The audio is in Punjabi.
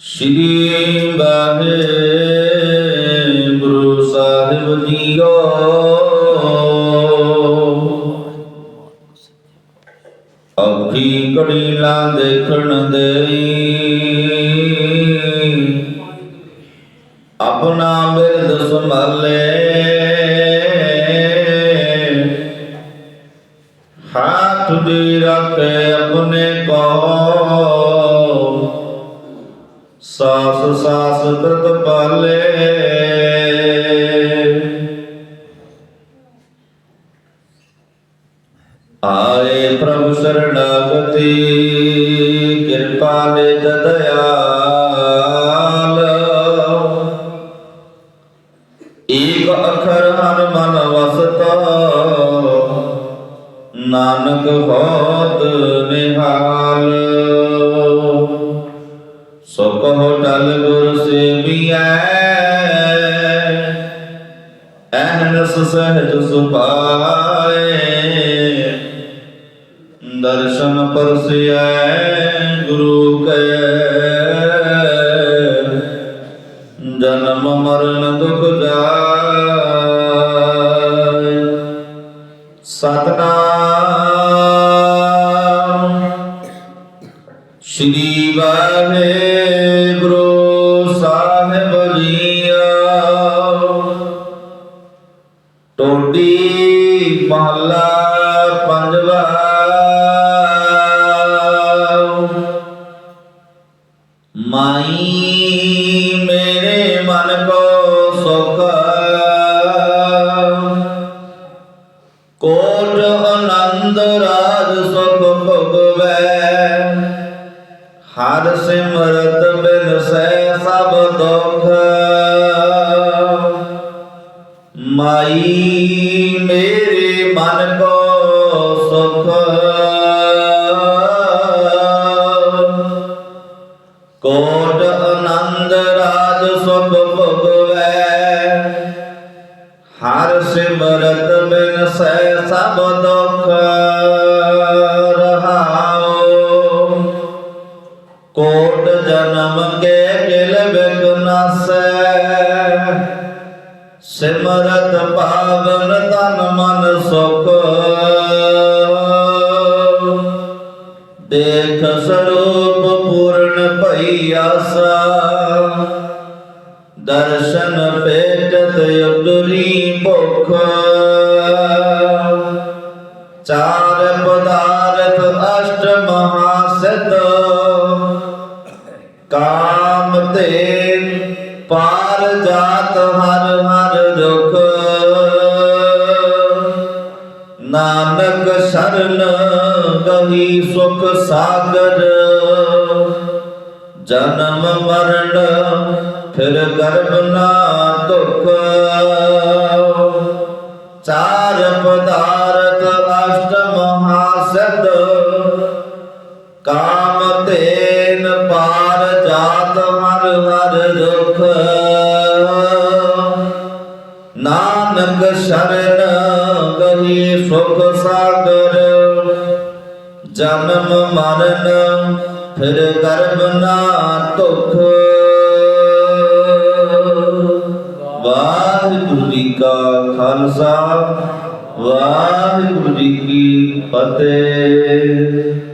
ਸ਼੍ਰੀ ਵਾਹਿਗੁਰੂ ਸਾਹਿਬ ਜੀਓ। ਅੱਖੀ ਕੜੀ ਲਾ ਦੇਖਣ ਦੇ ਆਪਣਾ ਬਿਰਦ ਸੰਭਾਲੇ। ਹੱਥ ਦੀ ਰੱਖੇ ਸਾਸ ਸਾਸ ਕਰਤ ਪਾਲੇ। ਆਏ ਪ੍ਰਭ ਸਰਣਾਗਤੀ, ਕਿਰਪਾ ਦੇ ਦਇਆਲ। ਏਕ ਅਖਰ ਹਰ ਮਨ ਵਸਤਾ, ਨਾਨਕ ਹੋਤ ਨਿਹਾਲ। ਕਹੋ ਟਲ ਸੇਵੀਐ। ਅਹਨਸ ਸਹਿਜ ਸੁਪਾਏ ਦਰਸ਼ਨ ਪਰਸਿਐ ਗੁਰੂ ਕੈ। ਜਨਮ ਮਰਨ ਦੁਖ ਜਾਏ। ਸਤਨਾਮ। ਸ਼੍ਰੀ ਵਾਹਿਗੁਰੂ। ਟੋਡੀ ਮਹਲਾ ਪੰਜਵਾ। ਮਾਈ ਮੇਰੇ ਮਨ ਕੋ ਸੁਖ। ਕੋਟ ਆਨੰਦ ਰਾਜ ਸੁਖ ਭਗਵੈ। ਹਰ ਸਿਮਰਤ ਬਿਨ ਸੈ ਸਭ ਦੁਖ। ਮਾਈ ਮੇਰੇ ਮਨ ਕੋ ਸੁਖ। ਕੋਟ ਆਨੰਦ ਰਾਜ ਸੁਖ ਭਗਵੈ। ਹਰ ਸਿਮਰਤ ਬਿਨ ਸੈ ਸਭ ਦੁਖ ਰਹਾਉ ਕੋਟ ਜਨਮ ਕੇ ਕਿਲ ਬਿਕ ਨਾਸੈ। ਸਿਮਰਤ ਪਾਵਨ ਤਨ ਮਨ ਸੁਖ। ਦੇਖ ਸਰੂਪ ਪੂਰਨ ਭਈ ਆਸਾ। ਦਰਸ਼ਨ ਭੇਟਤ ਉਦਰੀ ਭੁਖ। ਚਾਰ ਪਦਾਰਥ ਅਸ਼ਟ ਮਹਾਸਿੱਧ ਕਾਮ ਤੇ ਪਾਰ ਜਾਤ ਹਰ ਸ਼ਰਨ ਗਹੀ ਸੁਖ ਸਾਗਰ। ਜਨਮ ਮਰਨ, ਫਿਰ ਗਰਭ ਨਾ ਦੁਖ ਚਾਰ ਪਦਾਰਥ ਅਸ਼ਟ ਮਹਾਸਦ ਕਾਮ ਤੇਨ ਪਾਰ ਜਾਤ ਹਰ ਹਰ ਦੁਖ ਨਾਨਕ ਸ਼ਰਨ ਗਹੀ ਸੁਖ ਸਾਗਰ। ਜਨਮ ਮਰਨ ਫਿਰ ਕਰਮ ਨਾ ਦੁਖ ਵਾਹਿਗੁਰੂ ਜੀ ਕਾ ਖਾਲਸਾ ਵਾਹਿਗੁਰੂ ਜੀ ਕੀ ਫਤਿਹ।